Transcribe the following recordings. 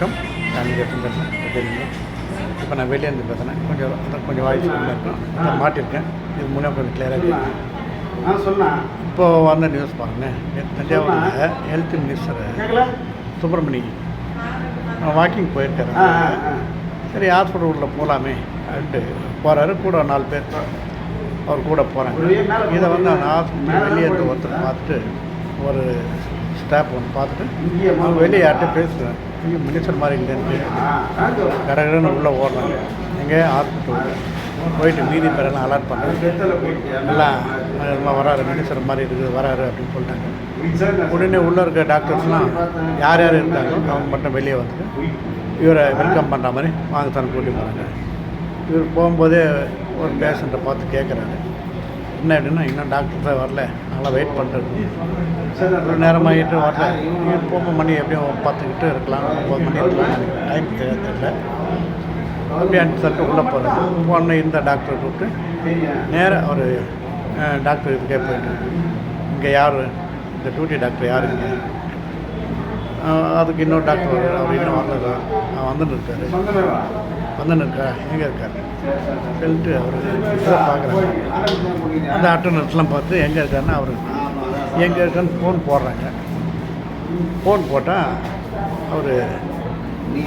வணக்கம். நான் பேசுகிறேன் தெரியுங்க இப்போ நான் வெளியே இருந்து பேசுகிறேன் கொஞ்சம் அதான் கொஞ்சம் வாய்ஸ் கம்மியாக இருக்கும். அதை மாட்டிருக்கேன் இது முன்னே கொஞ்சம் கிளியராக ஆ சொன்னா. இப்போது வந்த நியூஸ் பாருங்கள் தஞ்சாவூரில் ஹெல்த் மினிஸ்டர் கேட்கல சுப்பிரமணி வாக்கிங் போயிருக்காரு. சரி ஹாஸ்பிட்டல் உள்ள போகலாமே அப்படின்ட்டு போகிறாரு கூட நாலு பேர் அவர் கூட போகிறாங்க இதை வந்து அந்த ஹாஸ்பிட்டல் வெளியே இருந்து ஒருத்தர் பார்த்துட்டு ஒரு ஸ்டாஃப் ஒன்று பார்த்துட்டு அவங்க வெளியே யார்கிட்ட பேசுவேன் இங்கே மினிஸ்டர் மாதிரி இல்லைன்னு கடகடன்னு உள்ளே ஓடுறாங்க. எங்கே? ஹாஸ்பிட்டல் போயிட்டு மீதி பேரெல்லாம் அலாட் பண்ணுறாங்க எல்லாம் எல்லாம் வராரு மினிஸ்டர் மாதிரி இருக்குது வராரு அப்படின்னு சொல்லிட்டாங்க. உடனே உள்ளே இருக்க டாக்டர்ஸ்லாம் யார் யார் இருக்காங்களோ அவங்க மட்டும் வெளியே வந்துட்டு இவரை வெல்கம் பண்ணுற மாதிரி வாங்க தான் கூட்டி போகிறாங்க இவர் போகும்போதே ஒரு பேஷண்ட்டை பார்த்து கேட்குறாரு என்ன அப்படின்னா இன்னும் டாக்டர் தான் வரல. நல்லா வெயிட் பண்ணுறது ஒரு நேரமாகிட்டு வரல. இப்போ மணி எப்படியும் பார்த்துக்கிட்டு இருக்கலாம். ஒம்பது மணி இருக்கலாம். டைம் தெரியல. அப்படியே அஞ்சு உள்ளே போகிறாங்க போன இந்த டாக்டர் கூப்பிட்டு நேராக ஒரு டாக்டர் இதுக்கே போயிட்டு இங்கே யார்? இந்த டியூட்டி டாக்டர் யாருங்க அதுக்கு இன்னொரு டாக்டர். அவர் இன்னும் அவன் வந்துன்னு இருக்காரு. வந்துன்னு இருக்கா எங்கே இருக்காரு. சொல்லிட்டு அவர் பார்க்குறாங்க. அந்த அட்டனர்ஸ்லாம் பார்த்து எங்கே இருக்காருன்னு அவர் எங்கே இருக்கான்னு ஃபோன் போடுறாங்க. ஃபோன் போட்டால் அவர்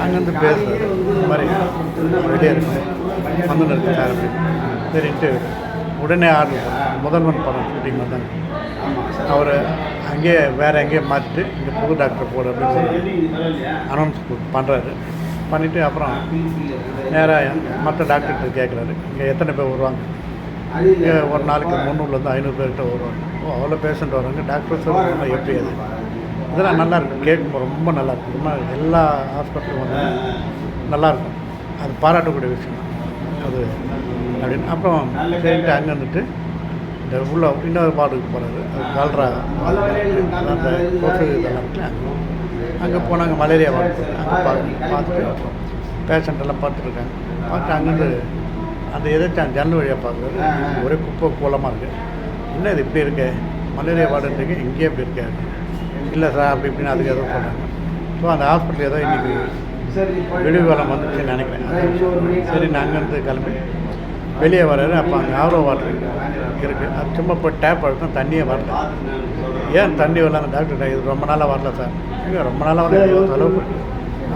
அங்கேருந்து பேசுகிறார் இந்த மாதிரி வெளியே இருக்கு. அப்படின்னு. சரின்ட்டு உடனே ஆர்டர் முதல்வன் படம் ஷூட்டிங் வந்தாங்க அவர் அங்கேயே வேறு எங்கேயே மாற்றிட்டு இங்கே புது டாக்டர் போடு அப்படின்னு சொல்லி அனௌன்ஸ் பண்ணுறாரு பண்ணிவிட்டு அப்புறம் நேராக மற்ற டாக்டர்கிட்ட கேட்குறாரு. இங்கே எத்தனை பேர் வருவாங்க? இங்கே ஒரு நாளைக்கு முந்நூறுலேருந்து ஐநூறு பேர்கிட்ட வருவாங்க. ஓ அவ்வளோ பேஷண்ட் வராங்க. டாக்டர் சொல்லுவாங்க எப்படி அது இதெல்லாம் நல்லாயிருக்கும் கேட்கும்போது ரொம்ப நல்லா இருக்கும் ரொம்ப எல்லா ஹாஸ்பிட்டலும் வந்து நல்லா இருக்கும். அது பாராட்டக்கூடிய விஷயம். அது அப்படின்னு. அப்புறம் சரின்ட்டு அங்கே வந்துட்டு இந்த உள்ள இன்னொரு பாட்டுக்கு போகிறாரு அது கால்ரா அந்த கொசு இதெல்லாம் இருக்குல்ல. அங்கே போனாங்க மலேரியா வார்டு அங்கே பார்த்து பார்த்துட்டு பேஷண்ட் எல்லாம் பார்த்துருக்காங்க. பார்த்து அங்கேருந்து அந்த எதாச்சும் ஜன்னல் வழியாக பார்க்குறது ஒரே குப்பை கோலமாக இருக்குது என்ன இது இப்படி இருக்கு? மலேரியா வார்டுன்றீங்க இங்கேயே இப்படி இருக்கே. இல்லை சார் அப்படி இப்படின்னு அதுக்கு ஏதோ சொன்னாங்க ஸோ அந்த ஹாஸ்பிட்டல் ஏதோ இன்றைக்கி விடுவி காலம் வந்துச்சுன்னு நினைக்கிறேன். சரி நான் அங்கேருந்து கிளம்பி வெளியே வர்றாரு அப்போ அங்கே ஆர்ஓ வாட்டர் இருக்குது அது சும்மா போய் டேப் அழுத்தம் தண்ணியே வரல. ஏன் தண்ணி வரலாங்க டாக்டர் இது ரொம்ப நாளாக வரல சார். இங்கே ரொம்ப நாளாக வரல. செலவு பண்ணி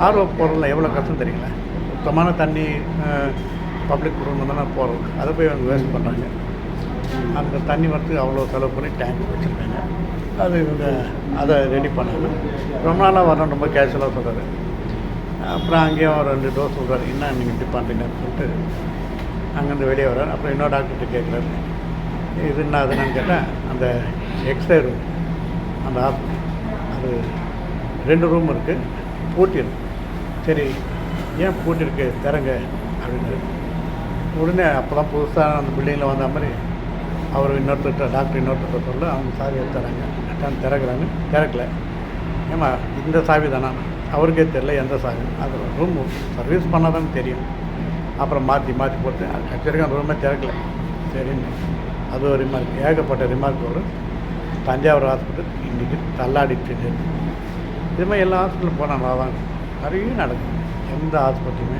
ஆர்வம் போகிறதுல எவ்வளோ கஷ்டம் தெரியுங்களா? சுத்தமான தண்ணி பப்ளிக் குடும்பம் தானே போகிறோம் அதை போய் அவங்க வேஸ்ட் பண்ணுறாங்க அந்த தண்ணி வரத்துக்கு அவ்வளோ செலவு பண்ணி டேங்க் வச்சுருக்காங்க. அது இவங்க அதை ரெடி பண்ணாங்க. ரொம்ப நாளாக வரணும் ரொம்ப கேஷுவலாக சொல்கிறாரு அப்புறம் அங்கேயும் ஒரு ரெண்டு டோஸ் சொல்கிறாரு என்ன நீங்கள் இப்படி பண்ணுறீங்கன்னு சொல்லிட்டு அங்கேருந்து வெளியே வர்றாரு. அப்புறம் இன்னொரு டாக்டர்கிட்ட கேட்குறாரு. இது என்ன அது என்னன்னு கேட்டால் அந்த எக்ஸ்ரே ரூம் அந்த ஹாஸ்பிட்டல் அது ரெண்டு ரூம் இருக்குது பூட்டி இருக்கு. சரி ஏன் பூட்டி இருக்கு? திறங்க அப்படின்னு உடனே அப்போ தான் புதுசாக அந்த பில்டிங்கில் வந்த மாதிரி அவர் இன்னொருத்தர் டாக்டர் இன்னொருத்தர் சொல்ல அவங்க சாவி எடுத்துறாங்க அட்டான் திறக்கிறாங்க. திறக்கல. ஏமா இந்த சாவி தானா? அவருக்கே தெரில எந்த சாவி அது ரூம் சர்வீஸ் பண்ணாதான் தெரியும். அப்புறம் மாற்றி மாற்றி போட்டு அது கச்சேரிக்கு அந்த திறக்கல. சரின்னு அது ஒரு ரிமார்க் ஏகப்பட்ட ரிமார்க் வரும். தஞ்சாவூர் ஹாஸ்பிட்டல் இன்றைக்கி தள்ளாடிட்டு இருக்கு. இது மாதிரி எல்லா ஹாஸ்பிட்டலும் போனால் நல்லா தான் நிறைய நடக்கும் எந்த ஹாஸ்பிட்டலுமே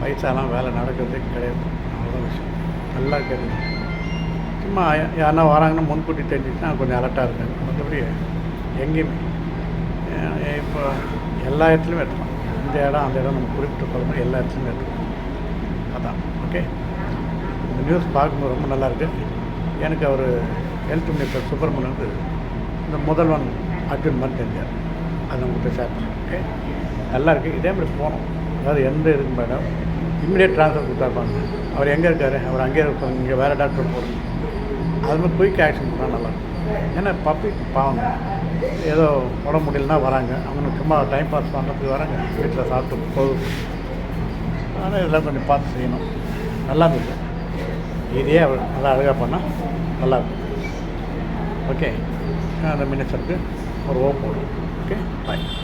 வயசாலாம் வேலை நடக்கிறதே கிடையாது. அவ்வளோதான் விஷயம். நல்லா கேட்குது சும்மா யாருன்னா வராங்கன்னு முன்கூட்டி தெரிஞ்சிச்சுன்னா கொஞ்சம் அலர்ட்டாக இருக்காங்க. மற்றபடி எங்கேயுமே. இப்போ எல்லா இடத்துலையும் எடுக்கலாம் இந்த இடம் அந்த இடம் நம்ம குறிப்பிட்டு சொல்ல மாதிரி எல்லா இடத்துலையும் எடுக்கலாம் அதான் ஓகே இந்த நியூஸ் பார்க்கும்போது ரொம்ப நல்லாயிருக்கு எனக்கு அவர் ஹெல்த் மினிஸ்டர் சுப்பிரமணியன் வந்து இந்த முதல்வன் அர்ஜுன் மாதிரி தெரிஞ்சார். அது உங்கள்கிட்ட ஷேர் பண்ணேன் ஓகே நல்லாயிருக்கு இதே மாதிரி போனோம். அதாவது எந்த இதுக்கு மேடம்? இம்மிடியட் ட்ரான்ஸ்ஃபர் கொடுத்தாருப்பாங்க அவர் எங்கே இருக்கார்? அவர் அங்கேயே இருப்பாங்க இங்கே வேறு டாக்டர் போகணும் அது மாதிரி குயிக் ஆக்ஷன் பண்ணால் நல்லாயிருக்கும் ஏன்னா பப்ளிக் பாவங்க ஏதோ உடம்பு முடியலன்னா வராங்க. அவங்க சும்மா டைம் பாஸ் பண்ணுறதுக்கு வராங்க. வீட்டில் சாப்பிட்டு போதும் ஆனால் இதெல்லாம் கொஞ்சம் பார்த்து செய்யணும். நல்லா இருந்துச்சு இதே நல்லா அழகாக பண்ணால் நல்லாயிருக்கும் ஓகே அந்த மினிஸ்டருக்கு ஒரு ஓ போடும் ஓகே பாய்